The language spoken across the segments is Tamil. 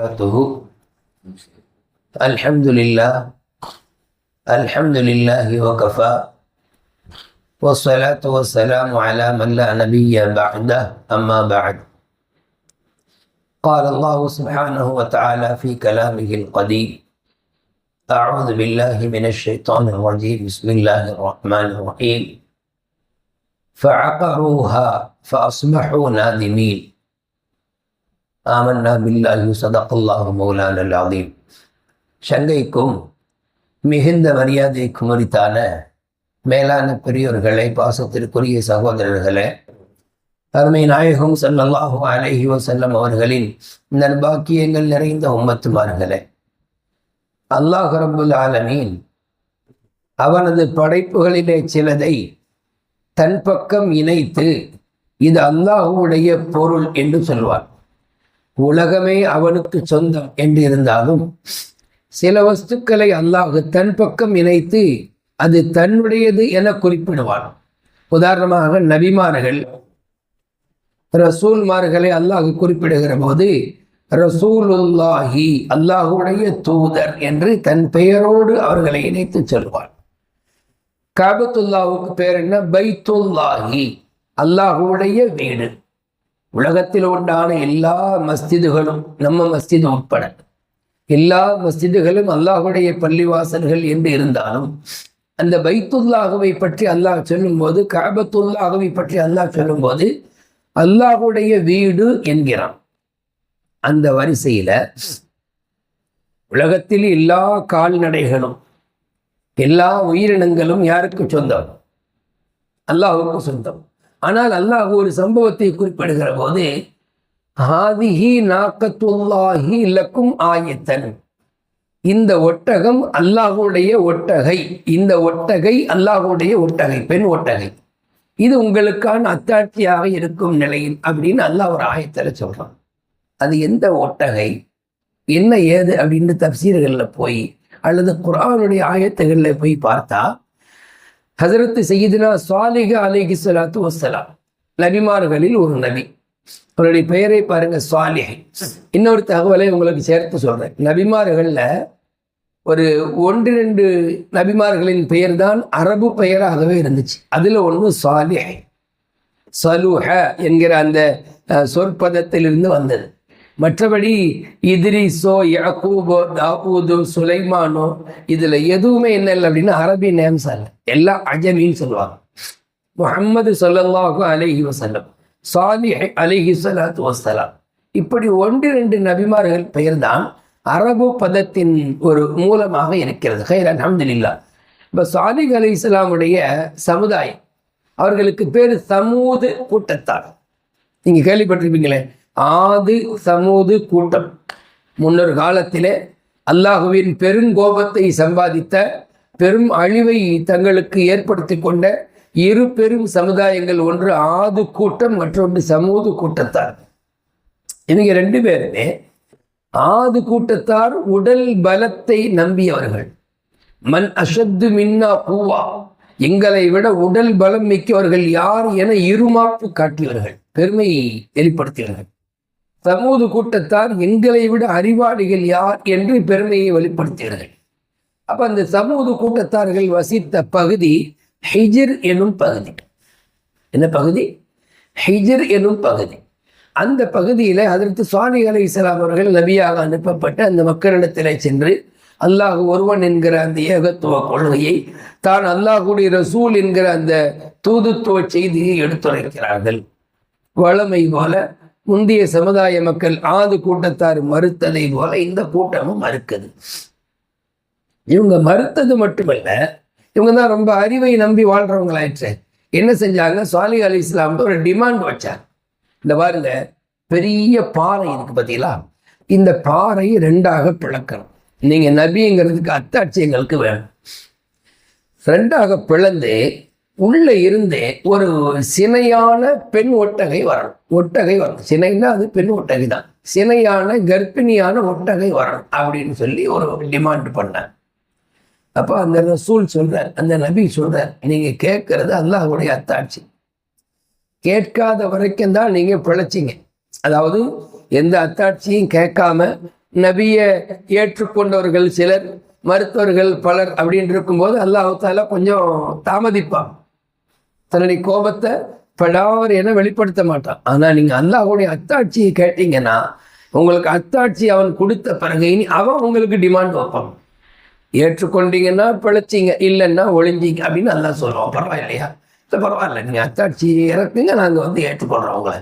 وبركاته. الحمد لله. الحمد لله وكفى. والصلاة والسلام على من لا نبي بعده. أما بعد. قال الله سبحانه وتعالى في كلامه القديم أعوذ بالله من الشيطان الرجيم. بسم الله الرحمن الرحيم. فعقروها فأصبحوا نادمين. ஆமன்னா பில்லாஹி மௌலான் அல் அலீம். சங்கைக்கும் மிகுந்த மரியாதைக்கும் உரித்தான மேலான பெரியோர்களே பாசத்திற்குரிய சகோதரர்களே அருமை நாயகம் ஸல்லல்லாஹு அலைஹி வஸல்லம் அவர்களின் நல்பாக்கியங்கள் நிறைந்த உம்மத்துமார்களே அல்லாஹ் ரபுல் ஆலமீன் அவனது படைப்புகளிலே சிலதை தன் பக்கம் இணைத்து இது அல்லாஹுடைய பொருள் என்று சொல்வார். உலகமே அவனுக்கு சொந்தம் என்று இருந்தாலும் சில வஸ்துக்களை அல்லாஹு தன் பக்கம் இணைத்து அது தன்னுடையது என குறிப்பிடுவான். உதாரணமாக நபிமார்கள் ரசூல்மார்களை அல்லாஹ் குறிப்பிடுகிற போது ரசூலுல்லாஹி அல்லாஹுடைய தூதர் என்று தன் பெயரோடு அவர்களை இணைத்து சொல்வான். காபத்துல்லாவுக்கு பேர் என்ன? பைத்துல்லாஹி அல்லாஹுடைய வீடு. உலகத்தில் உண்டான எல்லா மஸ்ஜிதுகளும் நம்ம மஸ்ஜித் உட்பட. எல்லா மஸ்ஜிதுகளும் அல்லாஹுடைய பள்ளிவாசல்கள் என்று இருந்தாலும் அந்த பைத்துல்லாகவை பற்றி அல்லாஹ் சொல்லும்போது காபத்துல்லாகவை பற்றி அல்லாஹ் சொல்லும்போது அல்லாஹுடைய வீடு என்கிறான். அந்த வரிசையில் உலகத்தில் எல்லா கால்நடைகளும் எல்லா உயிரினங்களும் யாருக்கு சொந்தம்? அல்லாஹுக்கு சொந்தம். ஆனால் அல்லாஹ் ஒரு சம்பவத்தை குறிப்பிடுகிற போது ஹாதிஹி நாக்கத்துல்லாஹி லக்கும் ஆயத்தன். இந்த ஒட்டகம் அல்லாஹுடைய ஒட்டகை இந்த ஒட்டகை அல்லாஹுடைய ஒட்டகை பெண் ஒட்டகை. இது உங்களுக்கான அத்தாட்சியாக இருக்கும் நிலையில் அப்படின்னு அல்லாஹ் ஒரு ஆயத்தில் சொல்கிறான் அது எந்த ஒட்டகை? என்ன ஏது? அப்படின்னு தப்சீர்களில் போய் அல்லது குரானுடைய ஆயத்துகளில் போய் பார்த்தா ஹசரத்து செய்தினா சுவாலிக அலிகி சலாத்து வசலாம் நபிமார்களில் ஒரு நபி. அவருடைய பெயரை பாருங்க சுவாலிகை இன்னொரு தகவலை உங்களுக்கு சேர்த்து சொல்றேன். நபிமார்களில் ஒரு ஒன்று ரெண்டு நபிமார்களின் பெயர் தான் அரபு பெயராகவே இருந்துச்சு. அதில் ஒன்று சாலிஹை. சலுஹ என்கிற அந்த சொற்பதத்திலிருந்து வந்தது. மற்றபடி இதிரிசோ யாக்கூபோ தாவூதோ சுலைமானோ இதில் எதுவுமே என்ன இல்லை அப்படின்னா அரபி நேம்ஸ் அல்ல. எல்லாம் அஜமின்னு சொல்லுவாங்க. முகம்மது சொல்லல்லாஹு அலஹி வசல்லம் சாலி அலஹி சலாத் வசலாம் இப்படி ஒன்று ரெண்டு நபிமார்கள் பெயர்தான் அரபு பதத்தின் ஒரு மூலமாக இருக்கிறது. ஹைர் அலமதுல்லா இப்போ சாலிக் அலி இஸ்லாமுடைய சமுதாயம் அவர்களுக்கு பேர் சமூது கூட்டத்தார். நீங்கள் கேள்விப்பட்டிருப்பீங்களே? ஆது சமூது கூட்டம். முன்னொரு காலத்திலே அல்லாஹுவின் பெருங்கோபத்தை சம்பாதித்த பெரும் அழிவை தங்களுக்கு ஏற்படுத்தி கொண்ட இரு பெரும் சமுதாயங்கள் ஒன்று ஆது கூட்டம் மற்றொன்று சமூது கூட்டத்தார். இவங்க ரெண்டு பேருமே ஆது கூட்டத்தார் உடல் பலத்தை நம்பியவர்கள். மண் அஷத்து மின்னா பூவா எங்களை விட உடல் பலம் மிக்கவர்கள் யார் என இருமாப்பு காட்டியவர்கள் பெருமையை வெளிப்படுத்தியவர்கள். சமூது கூட்டத்தார் எங்களை விட அறிவாளிகள் யார் என்று பெருமையை வெளிப்படுத்தினார்கள் அப்ப அந்த சமூது கூட்டத்தார்கள் வசித்த பகுதி ஹிஜிர் எனும் பகுதி. என்ன பகுதி? ஹிஜிர் எனும் பகுதி. அந்த பகுதியில் அதற்கு சுவாமி அலி இஸ்லாம் அவர்கள் நபியாக அனுப்பப்பட்டு அந்த மக்களிடத்தில் சென்று அல்லாஹ் ஒருவன் என்கிற அந்த ஏகத்துவ கொள்கையை தான் அல்லாஹுடைய ரசூல் என்கிற அந்த தூதுத்துவ செய்தியை எடுத்துரைக்கிறார்கள். வளமை போல முந்தைய சமுதாய மக்கள் ஆது கூட்டத்தார் மறுத்ததை போல இந்த கூட்டமும் மறுக்குது. இவங்க மறுத்தது மட்டுமல்ல இவங்க தான் ரொம்ப அறிவை நம்பி வாழ்றவங்களாயிற்று. என்ன செஞ்சாங்க? சாலி அலி இஸ்லாம் ஒரு டிமாண்ட் வச்சாங்க. இந்த பாருங்க பெரிய பாறை இருக்கு பார்த்தீங்களா இந்த பாறை ரெண்டாக பிளக்கணும். நீங்க நபிங்கிறதுக்கு அத்தாட்சி எங்களுக்கு வேணும். ரெண்டாக பிளந்து உள்ள இருந்தே ஒரு சினையான பெண் ஒட்டகை வரணும். ஒட்டகை வரணும். சினைன்னா அது பெண் ஒட்டகை தான். சினையான கர்ப்பிணியான ஒட்டகை வரணும் அப்படின்னு சொல்லி ஒரு டிமாண்ட் பண்ணேன் அப்போ அந்த ரசூல் சொல்றார் அந்த நபி சொல்றார் நீங்க கேட்கறது அல்லாஹுடைய அத்தாட்சி. கேட்காத வரைக்கும் தான் நீங்க பிழைச்சிங்க. அதாவது எந்த அத்தாட்சியும் கேட்காம நபியை ஏற்றுக்கொண்டவர்கள் சிலர் மருத்துவர்கள் பலர் அப்படின்னு இருக்கும்போது அல்லாஹால கொஞ்சம் தாமதிப்பான். தன்னுடைய கோபத்தை படாவர் என வெளிப்படுத்த மாட்டான். ஆனால் நீங்கள் அல்லாஹுடைய அத்தாட்சியை கேட்டீங்கன்னா உங்களுக்கு அத்தாட்சி அவன் கொடுத்த பிறகு இனி அவன் உங்களுக்கு டிமாண்ட் வைப்பான். ஏற்றுக்கொண்டீங்கன்னா பிழைச்சிங்க. இல்லைன்னா ஒளிஞ்சிங்க அப்படின்னு நல்லா சொல்லுவோம் பரவாயில்லையா? இல்லை பரவாயில்ல. நீங்கள் அத்தாட்சி இறக்குங்க நாங்கள் வந்து ஏற்றுக்கொள்கிறோம் உங்களை.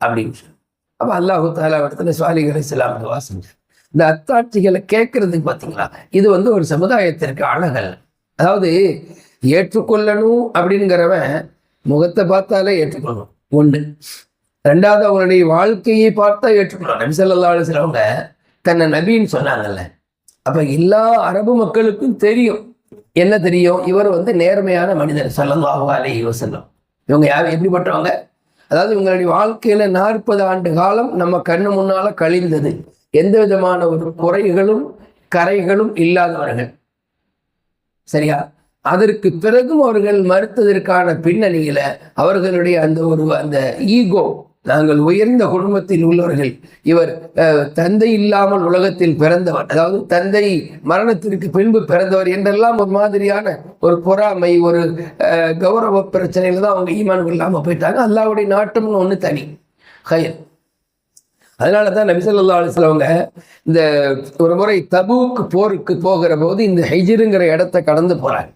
அப்படின்னு சொல்லி. அப்போ அல்லாஹு தாலா இடத்துல சுவாலிகளை சிலாம் துவா செஞ்சார் இந்த அத்தாட்சிகளை கேட்கறதுக்கு பார்த்தீங்களா இது வந்து ஒரு சமுதாயத்திற்கு அழகல் அதாவது ஏற்றுக்கொள்ளணும் அப்படிங்கிறவன் முகத்தை பார்த்தாலே ஏற்றுக்கொள்ளணும் ஒன்று ரெண்டாவது அவங்களுடைய வாழ்க்கையை பார்த்தா ஏற்றுக்கொள்ளணும் நபி சிலவங்க தன்னை நபின்னு சொன்னாங்கல்ல. அப்போ எல்லா அரபு மக்களுக்கும் தெரியும். என்ன தெரியும்? இவர் வந்து நேர்மையான மனிதர் சொல்லலாம் அலைஹி வஸல்லம். இவங்க யார்? எப்படிப்பட்டவங்க? அதாவது இவங்களுடைய வாழ்க்கையில் நாற்பது ஆண்டு காலம் நம்ம கண்ணு முன்னால கழிந்தது. எந்த விதமான ஒரு குறைகளும் கரைகளும் இல்லாதவர்கள். சரியா? அதற்கு பிறகும் அவர்கள் மறுத்ததற்கான பின்னணியில அவர்களுடைய அந்த ஒரு அந்த ஈகோ நாங்கள் உயர்ந்த குடும்பத்தில் உள்ளவர்கள் இவர் தந்தை இல்லாமல் உலகத்தில் பிறந்தவர் அதாவது தந்தை மரணத்திற்கு பின்பு பிறந்தவர் என்றெல்லாம் ஒரு மாதிரியான ஒரு பொறாமை ஒரு கௌரவ பிரச்சனையில தான் அவங்க ஈமான் இல்லாமல் போயிட்டாங்க. அல்லாவுடைய நாட்டம்னு ஒன்று தனி ஹயர் அதனால தான் நபிசல்லா அலிஸ்லவங்க இந்த ஒரு முறை தபூக்கு போருக்கு போகிற போது இந்த ஹைஜிருங்கிற இடத்த கடந்து போறாங்க.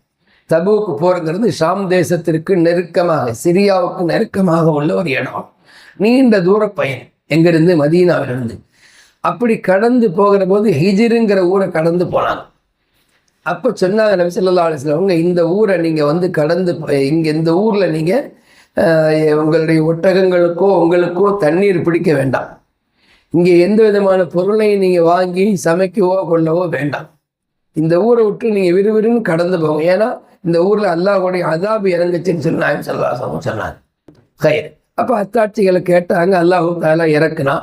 தபூக்கு போருங்கிறது ஷாம் தேசத்திற்கு நெருக்கமாக சிரியாவுக்கு நெருக்கமாக உள்ள ஒரு இடம். நீண்ட தூர பயணம். எங்கிருந்து? மதீனாவிலிருந்து. அப்படி கடந்து போகிற போது ஹிஜிருங்கிற ஊரை கடந்து போனாங்க. அப்போ சொன்னாங்க நபி ஸல்லல்லாஹு அலைஹி இந்த ஊரை நீங்கள் வந்து கடந்து இங்கே இந்த ஊரில் நீங்கள் உங்களுடைய ஒட்டகங்களுக்கோ உங்களுக்கோ தண்ணீர் பிடிக்க வேண்டாம். இங்கே எந்த விதமான பொருளையும் நீங்கள் வாங்கி சமைக்கவோ கொள்ளவோ வேண்டாம். இந்த ஊரை விட்டு நீங்கள் விறுவிறுன்னு கடந்து போங்க. ஏன்னா இந்த ஊரில் அல்லாஹுடைய அதாபு இறங்குச்சுன்னு சொல்லி நாயம் சொல்லாசமும் சொன்னாங்க. கயிறு அப்போ அத்தாட்சிகளை கேட்டாங்க அல்லாஹு தாலா இறக்குனா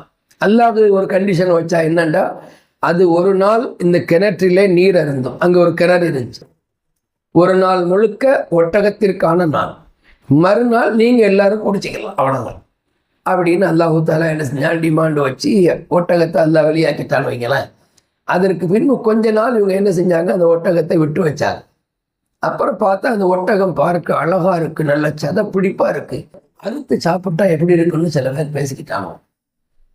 அல்லாஹ் ஒரு கண்டிஷன் வச்சா என்னண்டா? அது ஒரு நாள் இந்த கிணற்றிலே நீர் இருந்தோம் அங்கே ஒரு கிணறு இருந்துச்சு. ஒரு நாள் முழுக்க ஒட்டகத்திற்கான நாள். மறுநாள் நீங்கள் எல்லாரும் குடிச்சிக்கலாம். அவ்வளோதான் அப்படின்னு அல்லாஹு தாலா என்ன செஞ்சால் டிமாண்ட் வச்சு ஒட்டகத்தை அல்லாஹ் வெளியாக்கிட்டான்னு வைங்களேன். அதற்கு பின்பு கொஞ்ச நாள் இவங்க என்ன செஞ்சாங்க? அந்த ஒட்டகத்தை விட்டு வச்சாங்க. அப்புறம் பார்த்தா அந்த ஒட்டகம் பார்க்க அழகாக இருக்குது நல்ல சத பிடிப்பாக இருக்குது அறுத்து சாப்பிட்டா எப்படி இருக்குன்னு சில பேர் பேசிக்கிட்டானோ.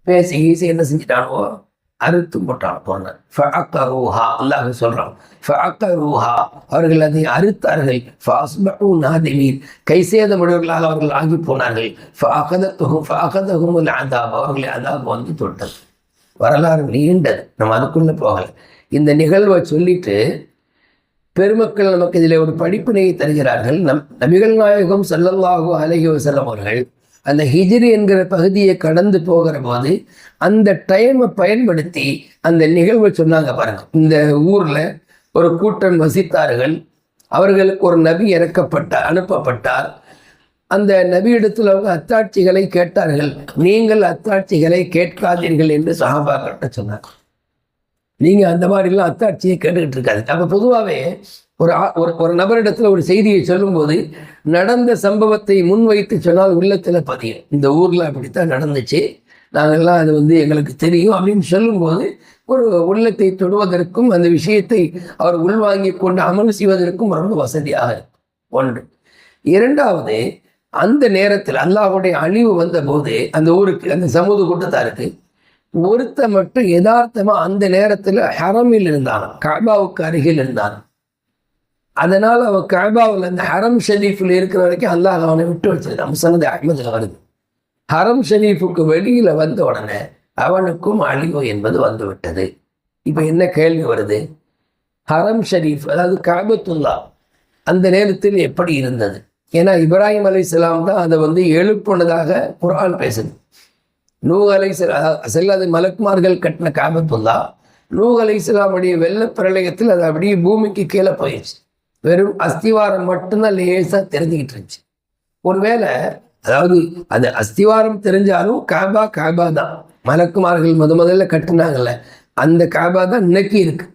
பேசி ஈசி என்ன செஞ்சிட்டானோ அறுத்து போட்டான் போனான் ஃபஅக்கரூஹா அல்லாஹ் சொல்றான். ஃபஅக்கரூஹா அவர்கள் அதை அறுத்தார்கள். ஃபஅஸ்பஹு நாதிமீன் கை சேதமுடையவர்களாக அவர்கள் ஆகி போனார்கள். ஃபஅகதத்துஹும் ஃபாகதகும் அதாப் அவர்களை அதாப் வந்து தொட்டது. வரலாறு நீண்டது. நம்ம அதுக்குள்ளே போகலை. இந்த நிகழ்வை சொல்லிட்டு பெருமக்கள் நமக்கு இதில் ஒரு படிப்பினையை தருகிறார்கள். நம் நபிகள் நாயகம் ஸல்லல்லாஹு அலைஹி வஸல்லம் அவர்கள் அந்த ஹிஜ்ரி என்கிற பகுதியை கடந்து போகிற போது அந்த டைமை பயன்படுத்தி அந்த நிகழ்வை சொன்னாங்க பாருங்க. இந்த ஊரில் ஒரு கூட்டம் வசித்தார்கள். அவர்களுக்கு ஒரு நபி இறக்கப்பட்டார் அனுப்பப்பட்டார். அந்த நபியிடத்தில் அவங்க அத்தாட்சிகளை கேட்டார்கள். நீங்கள் அத்தாட்சிகளை கேட்காதீர்கள் என்று சகாபாக்கிட்ட சொன்னார் நீங்கள் அந்த மாதிரிலாம் அத்தாட்சியை கேட்டுக்கிட்டு இருக்காது. அப்போ பொதுவாகவே ஒரு ஆ- ஒரு ஒரு நபரிடத்தில் ஒரு செய்தியை சொல்லும்போது நடந்த சம்பவத்தை முன்வைத்து சொன்னால் உள்ளத்தில் பதியும். இந்த ஊரில் அப்படித்தான் நடந்துச்சு. நாங்கள்லாம் அது வந்து எங்களுக்கு தெரியும் அப்படின்னு சொல்லும்போது ஒரு உள்ளத்தை தொடுவதற்கும் அந்த விஷயத்தை அவர் உள்வாங்கி கொண்டு அமல் செய்வதற்கும் ரொம்ப வசதியாக இருக்கும். ஒன்று. இரண்டாவது அந்த நேரத்தில் அல்லாஹுடைய அழிவு வந்த போது அந்த ஊருக்கு அந்த சமூக கூட்டத்தாருக்கு ஒருத்த மட்டும் யதார்த்தமா அந்த நேரத்துல ஹரமில் இருந்தான் காபாவுக்கு அருகில் இருந்தான். அதனால அவன் கபாவில் அந்த ஹரம் ஷெரீஃபில் இருக்கிற வரைக்கும் அல்லாஹ் அவனை விட்டு வச்சிருக்கான். முசனது அஹ்மதுல வருது. ஹரம் ஷெரீஃபுக்கு வெளியில வந்த உடனே அவனுக்கும் அழிவு என்பது வந்து விட்டது இப்போ என்ன கேள்வி வருது? ஹரம் ஷெரீஃப் அதாவது காபத்துல்லா அந்த நேரத்தில் எப்படி இருந்தது? ஏன்னா இப்ராஹிம் அலைஹிஸ்ஸலாம் தான் அதை வந்து எழுப்புனதாக குரான் பேசுது. நூகலை அலை செல்லாத மலக்குமார்கள் கட்டின காபத்துல்லா நூகலை இஸ்லாமுடைய வெள்ள பிரளயத்தில் அது அப்படியே பூமிக்கு கீழே போயிடுச்சு வெறும் அஸ்திவாரம் மட்டும்தான் லேசாக தெரிஞ்சுக்கிட்டு இருந்துச்சு. ஒருவேளை அதாவது அந்த அஸ்திவாரம் தெரிஞ்சாலும் காபா காபா தான். மலக்குமார்கள் முத முதல்ல கட்டினாங்கல்ல அந்த காபா தான் இன்னைக்கு இருக்குது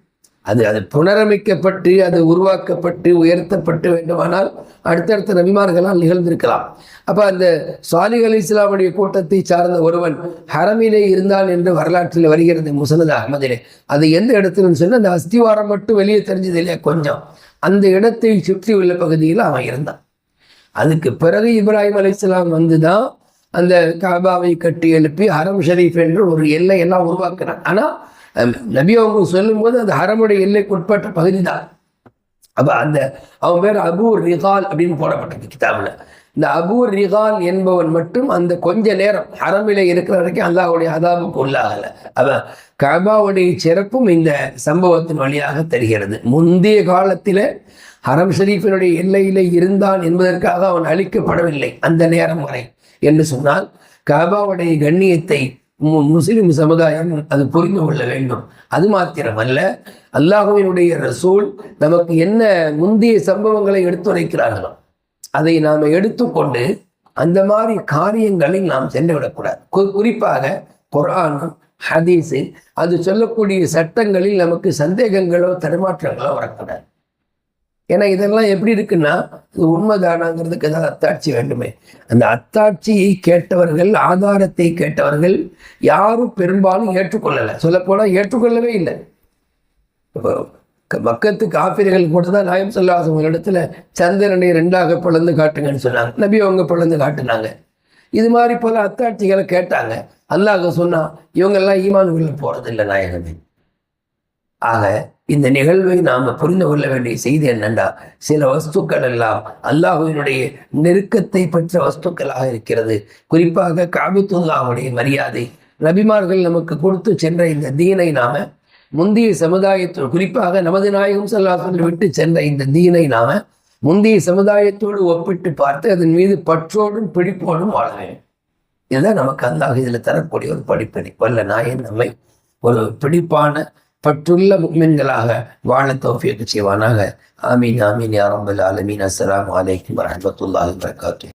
அது அது புனரமைக்கப்பட்டு அது உருவாக்கப்பட்டு உயர்த்தப்பட்டு வேண்டுமானால் அடுத்தடுத்த நபிமார்களால் நிகழ்ந்திருக்கலாம். அப்போ அந்த சாலிக் அலி இஸ்லாமுடைய கூட்டத்தை சார்ந்த ஒருவன் ஹரமிலே இருந்தான் என்று வரலாற்றில் வருகிறது முசனது அகமதிலே. அது எந்த இடத்துலன்னு சொன்னால் அந்த அஸ்திவாரம் மட்டும் வெளியே தெரிஞ்சது இல்லையா? கொஞ்சம். அந்த இடத்தை சுற்றி உள்ள பகுதியில் அவன் இருந்தான். அதுக்கு பிறகு இப்ராஹிம் இஸ்லாம் வந்து தான் அந்த காபாவை கட்டி எழுப்பி ஹரம் ஷரீஃப் என்று ஒரு எல்லை எல்லாம் உருவாக்குறான். ஆனால் நபி அவங்க சொல்லும்போது அது ஹரமுடைய எல்லைக்குட்பட்ட பகுதி தான் அப்போ அந்த அவன் பேர் அபு ரிகால் அப்படின்னு போடப்பட்டது கிதாபில். இந்த அபு ரிகால் என்பவன் மட்டும் அந்த கொஞ்ச நேரம் ஹரமில இருக்கிற வரைக்கும் அல்லாஹுடைய அதாபுக்கு உள்ளாகலை. அவன் கபாவுடைய சிறப்பும் இந்த சம்பவத்தின் வழியாக தெரிகிறது. முந்தைய காலத்தில் ஹரம் ஷரீஃபினுடைய எல்லையிலே இருந்தான் என்பதற்காக அவன் அழிக்கப்படவில்லை அந்த நேரம் வரை. என்று சொன்னால் கபாவுடைய கண்ணியத்தை முஸ்லிம் சமுதாயம் அது புரிந்து கொள்ள வேண்டும். அது மாத்திரமல்ல அல்லாஹுவினுடைய ரசூல் நமக்கு என்ன முந்தைய சம்பவங்களை எடுத்துரைக்கிறார்களோ அதை நாம் எடுத்துக்கொண்டு அந்த மாதிரி காரியங்களில் நாம் சென்று விடக்கூடாது கு- குறிப்பாக குர்ஆனும் ஹதீஸு அது சொல்லக்கூடிய சட்டங்களில் நமக்கு சந்தேகங்களோ தடுமாற்றங்களோ வரக்கூடாது. ஏன்னா இதெல்லாம் எப்படி இருக்குன்னா இது உண்மைதானாங்கிறதுக்கு ஏதாவது அத்தாட்சி வேண்டுமே. அந்த அத்தாட்சியை கேட்டவர்கள் ஆதாரத்தை கேட்டவர்கள் யாரும் பெரும்பாலும் ஏற்றுக்கொள்ளலை. சொல்லப்போனால் ஏற்றுக்கொள்ளவே இல்லை. இப்போ மக்கத்து காப்பிரிகள் கூட தான் நாயம் சொல்லாசம் ஒரு இடத்துல சந்திரனை ரெண்டாக பிளந்து காட்டுங்கன்னு சொன்னாங்க. நபி அவங்க பிளந்து காட்டுனாங்க. இது மாதிரி பல அத்தாட்சிகளை கேட்டாங்க. அல்லாஹ் சொன்னா இவங்கெல்லாம் ஈமான் உள்ள போறதில்லை நாயகமே. ஆக இந்த நிகழ்வை நாம் புரிந்து கொள்ள வேண்டிய செய்தி என்னண்டா சில வஸ்துக்கள் எல்லாம் அல்லாஹுவினுடைய நெருக்கத்தை பெற்ற வஸ்துக்களாக இருக்கிறது. குறிப்பாக காபித்துல்லாவுடைய மரியாதை. நபிமார்கள் நமக்கு கொடுத்து சென்ற இந்த தீனை நாம முந்தைய சமுதாயத்தோடு குறிப்பாக நமது நாயகம் செல்லாசல் விட்டு சென்ற இந்த தீனை நாம முந்தைய சமுதாயத்தோடு ஒப்பிட்டு பார்த்து அதன் மீது பற்றோடும் பிடிப்போடும் வாழ வேண்டும். இதுதான் நமக்கு அல்லாஹ் இதில் தரக்கூடிய ஒரு படிப்பினை. வல்ல நாயன் நம்மை ஒரு பிடிப்பான பற்றுள்ள முக்மின்களாக வாழ தோஃபியக்கு செய்வானாக. ஆமீன் ஆமீன் யாரம்பல் ஆலமீன். அஸ்லாம் வலைக்கம் வரமத்துல்லாஹ் வரகாத்து